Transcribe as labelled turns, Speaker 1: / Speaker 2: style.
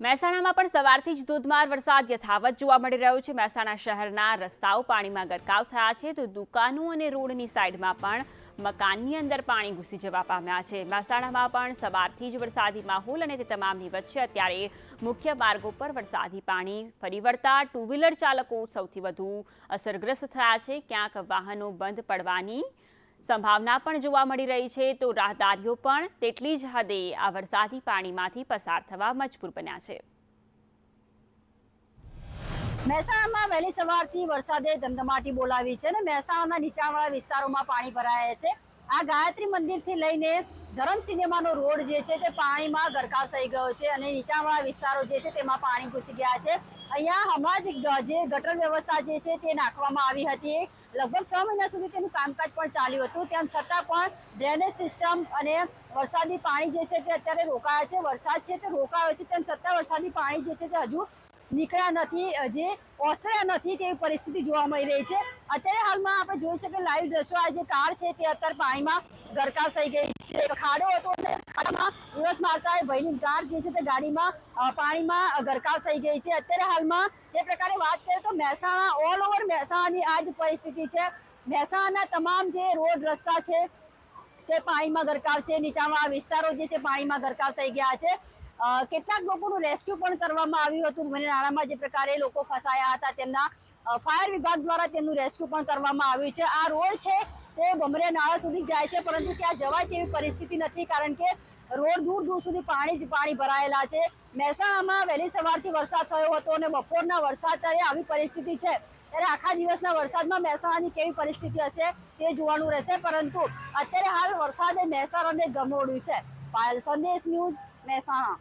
Speaker 1: મહેસાણામાં પણ સવારથી જ ધોધમાર વરસાદ યથાવત જોવા મળી રહ્યો છે. મહેસાણા શહેરના રસ્તાઓ પાણીમાં ગરકાવ થયા છે તો દુકાનો અને રોડની સાઈડમાં પણ મકાનની અંદર પાણી ઘૂસી જવા પામ્યા છે. મહેસાણામાં પણ સવારથી જ વરસાદી માહોલ અને તે તમામની વચ્ચે અત્યારે મુખ્ય માર્ગો પર વરસાદી પાણી ફરી વળતા ટુ વ્હીલર ચાલકો સૌથી વધુ અસરગ્રસ્ત થયા છે. ક્યાંક વાહનો બંધ પડવાની સંભાવના પણ જોવા મળી રહી છે તો રાહદારીઓ પણ તેટલી જ હદે આ વરસાદી પાણીમાંથી પસાર થવા મજબૂર બન્યા છે.
Speaker 2: મહેસાણામાં વહેલી સવારથી વરસાદે ધમધમાટી બોલાવી છે અને મહેસાણાના નીચાણવાળા વિસ્તારોમાં પાણી ભરાયા છે. આ ગાયત્રી મંદિરથી લઈને ધરમ સિનેમાનો રોડ જે છે તે પાણીમાં ગરકાવ થઈ ગયો છે અને નીચાણવાળા વિસ્તારો જે છે તેમાં પાણી ઘૂસી ગયા છે. અહીંયા હમણાં જ જે ગટર વ્યવસ્થા જે છે તે નાખવામાં આવી હતી. લગભગ છ મહિના સુધી તેનું કામકાજ પણ ચાલ્યું હતું. તેમ છતાં પણ ડ્રેનેજ સિસ્ટમ અને વરસાદી પાણી જે છે તે અત્યારે રોકાયા છે. વરસાદ છે તે રોકાયો છે તેમ છતાં વરસાદી પાણી જે છે તે હજુ નીકળ્યા નથી જે ઓસર્યા નથી તેવી પરિસ્થિતિ જોવા મળી રહી છે. અત્યારે હાલમાં આપણે જોઈ શકીએ લાઈવ દ્રશ્યો, આ જે કાર છે તે અત્યારે પાણીમાં ગરકાવ થઈ ગઈ છે. ખાડો હતો અને મારતા ભાઈની કાર જે છે તે ગાડીમાં પાણીમાં ગરકાવ થઈ ગઈ છે. અત્યારે હાલમાં જે પ્રકારે વાત કરીએ તો મહેસાણા ઓલ ઓવર મહેસાણાની આ જ પરિસ્થિતિ છે. મહેસાણાના તમામ જે રોડ રસ્તા છે તે પાણીમાં ગરકાવ છે. નીચાણવાળા વિસ્તારો જે છે પાણીમાં ગરકાવ થઈ ગયા છે. કેટલાક લોકોનું રેસ્ક્યુ પણ કરવામાં આવ્યું હતું. મને નાણામાં જે પ્રકારે લોકો ફસાયા હતા, તેમના ફાયર વિભાગ દ્વારા તેમનું રેસ્ક્યુ પણ કરવામાં આવ્યું છે. આ રોડ છે, તે બમરે નાળા સુધી જાય છે, પરંતુ ત્યાં જવાય તેવી પરિસ્થિતિ નથી, કારણ કે રોડ દૂર દૂર સુધી પાણી જ પાણી ભરાયેલા છે. મહેસાણામાં વહેલી સવારથી વરસાદ થયો હતો અને બપોરના વરસાદ ત્યારે આવી પરિસ્થિતિ છે. ત્યારે આખા દિવસના વરસાદમાં મહેસાણાની કેવી પરિસ્થિતિ હશે તે જોવાનું રહેશે, પરંતુ અત્યારે હાલ વરસાદે મહેસાણાને ગમોડ્યું છે. પાયલ, સંદેશ ન્યૂઝ મહેસાણા